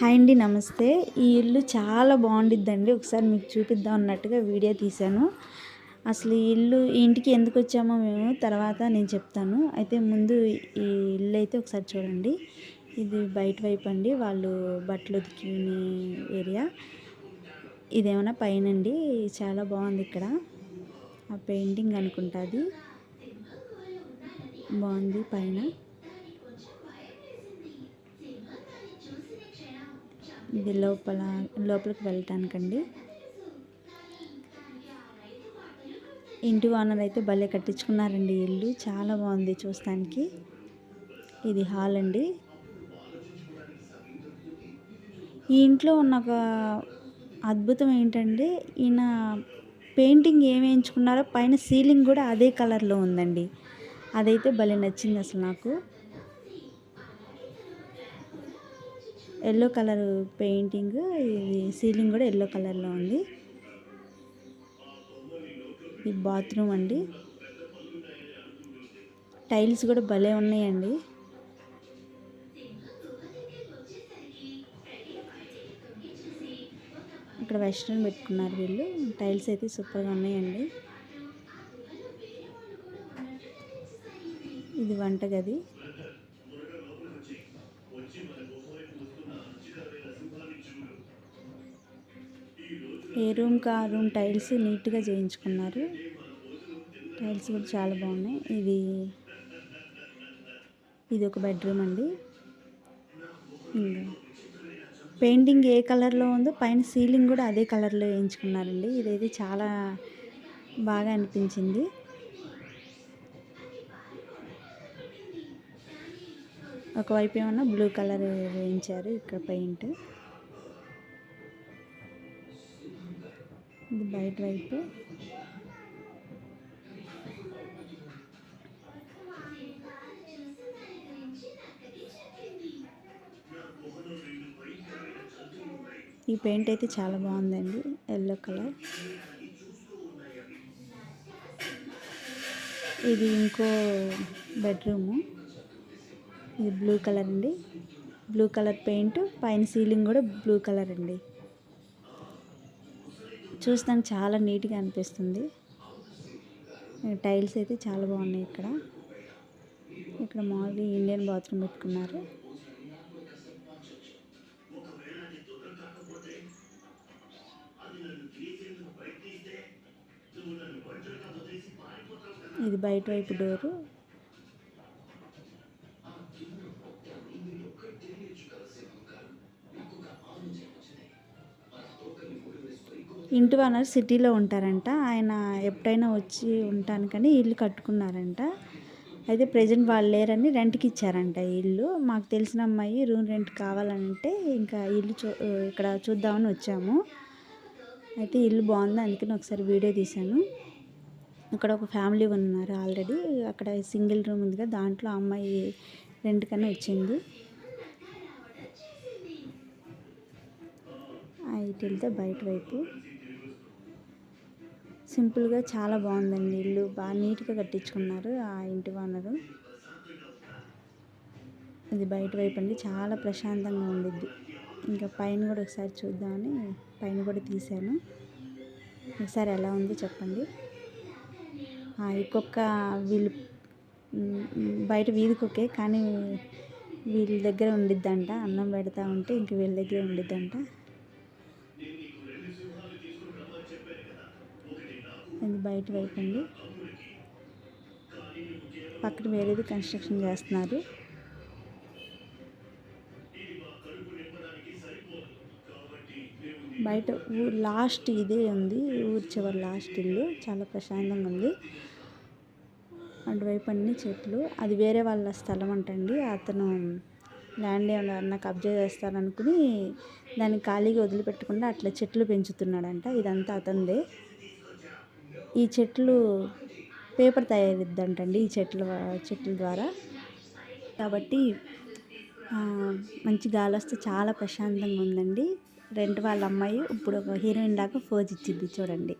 Hi అండి నమస్తే. ఈ ఇల్లు చాలా బాగుండిద్దండి. ఒకసారి మీకు చూపిద్దాం అన్నట్టుగా వీడియో తీశాను. అసలు ఈ ఇల్లు ఈ ఇంటికి ఎందుకు వచ్చామో మేము తర్వాత నేను చెప్తాను. అయితే ముందు ఈ ఇల్లు అయితే ఒకసారి చూడండి. ఇది బయట వైపు అండి. వాళ్ళు బట్టలు ఉతికిని ఏరియా. ఇదేమైనా పైన అండి. చాలా బాగుంది ఇక్కడ. ఆ పెయింటింగ్ అనుకుంటుంది బాగుంది పైన. ఇది లోపల లోపలికి వెళ్ళటానికండి. ఇంటి ఓనర్ అయితే భలే కట్టించుకున్నారండి ఇల్లు. చాలా బాగుంది చూస్తానికి. ఇది హాల్ అండి. ఈ ఇంట్లో ఉన్న ఒక అద్భుతం ఏంటంటే ఈయన పెయింటింగ్ ఏమేయించుకున్నారో వేయించుకున్నారో పైన సీలింగ్ కూడా అదే కలర్లో ఉందండి. అదైతే భలే నచ్చింది అసలు నాకు. ఎల్లో కలర్ పెయింటింగ్ ఇది సీలింగ్ కూడా ఎల్లో కలర్లో ఉంది. ఇది బాత్రూమ్ అండి. టైల్స్ కూడా భలే ఉన్నాయండి. ఇక్కడ వెస్ట్రన్ పెట్టుకున్నారు వీళ్ళు. టైల్స్ అయితే సూపర్గా ఉన్నాయండి. ఇది వంటగది. ఏ రూమ్కి ఆ రూమ్ టైల్స్ నీట్గా చేయించుకున్నారు. టైల్స్ కూడా చాలా బాగున్నాయి. ఇది ఇది ఒక బెడ్రూమ్ అండి. పెయింటింగ్ ఏ కలర్లో ఉందో పైన సీలింగ్ కూడా అదే కలర్లో వేయించుకున్నారండి. ఇదైతే చాలా బాగా అనిపించింది. ఒకవైపు ఏమన్నా బ్లూ కలర్ వేయించారు. ఇక్కడ పెయింట్. ఇది బయట వైపు. ఈ పెయింట్ అయితే చాలా బాగుందండి ఎల్లో కలర్. ఇది ఇంకో బెడ్రూము. ఇది బ్లూ కలర్ అండి. బ్లూ కలర్ పెయింట్ పైన సీలింగ్ కూడా బ్లూ కలర్ అండి. చూస్తానికి చాలా నీట్గా అనిపిస్తుంది. టైల్స్ అయితే చాలా బాగున్నాయి ఇక్కడ. ఇక్కడ మామూలుగా ఇండియన్ బాత్రూమ్ పెట్టుకున్నారు. ఇది బయట వైపు డోరు. ఇంటి ఓనర్ సిటీలో ఉంటారంట. ఆయన ఎప్పుడైనా వచ్చి ఉంటానికని ఇల్లు కట్టుకున్నారంట. అయితే ప్రజెంట్ వాళ్ళు లేరని రెంట్కి ఇచ్చారంట ఇల్లు. మాకు తెలిసిన అమ్మాయి రూమ్ రెంట్ కావాలంటే ఇంకా ఇల్లు చూ ఇక్కడ చూద్దామని వచ్చాము. అయితే ఇల్లు బాగుంది అందుకని ఒకసారి వీడియో తీశాను. అక్కడ ఒక ఫ్యామిలీ ఉన్నారు ఆల్రెడీ. అక్కడ సింగిల్ రూమ్ ఉంది కదా దాంట్లో అమ్మాయి రెంట్ కన్నా వచ్చింది ఇటు వెళ్తే బయట వైపు. సింపుల్గా చాలా బాగుందండి. ఇల్లు బాగా నీట్గా కట్టించుకున్నారు ఆ ఇంటి వానరు ఇది బయట వైపు అండి. చాలా ప్రశాంతంగా ఉండిద్ది. ఇంకా పైన కూడా ఒకసారి చూద్దామని పైన కూడా తీశాను. ఒకసారి ఎలా ఉంది చెప్పండి. ఇంకొక వీళ్ళు బయట వీధికొకే కానీ వీళ్ళ దగ్గర ఉండిద్దంట. అన్నం పెడతా ఉంటే ఇంక వీళ్ళ దగ్గర ఉండిద్దంట. ఇది బయట వైపు అండి. పక్కన వేరేది కన్స్ట్రక్షన్ చేస్తున్నారు. బయట ఊరు లాస్ట్ ఇదే ఉంది ఊరి చివరి లాస్ట్ ఇల్లు చాలా ప్రశాంతంగా ఉంది. అటువైపు అన్ని చెట్లు అది వేరే వాళ్ళ స్థలం అంటండి. అతను ల్యాండ్ ఏమన్నా కబ్జా చేస్తారనుకుని దాన్ని ఖాళీగా వదిలిపెట్టకుండా అట్లా చెట్లు పెంచుతున్నాడంట. ఇదంతా అతనిదే. ఈ చెట్లు పేపర్ తయారిద్దంటండి ఈ చెట్ల చెట్ల ద్వారా. కాబట్టి మంచి గాలి వస్తే చాలా ప్రశాంతంగా ఉందండి రెంట్ వాళ్ళ అమ్మాయి ఇప్పుడు ఒక హీరోయిన్ లాగా ఫోజ్ ఇచ్చింది చూడండి.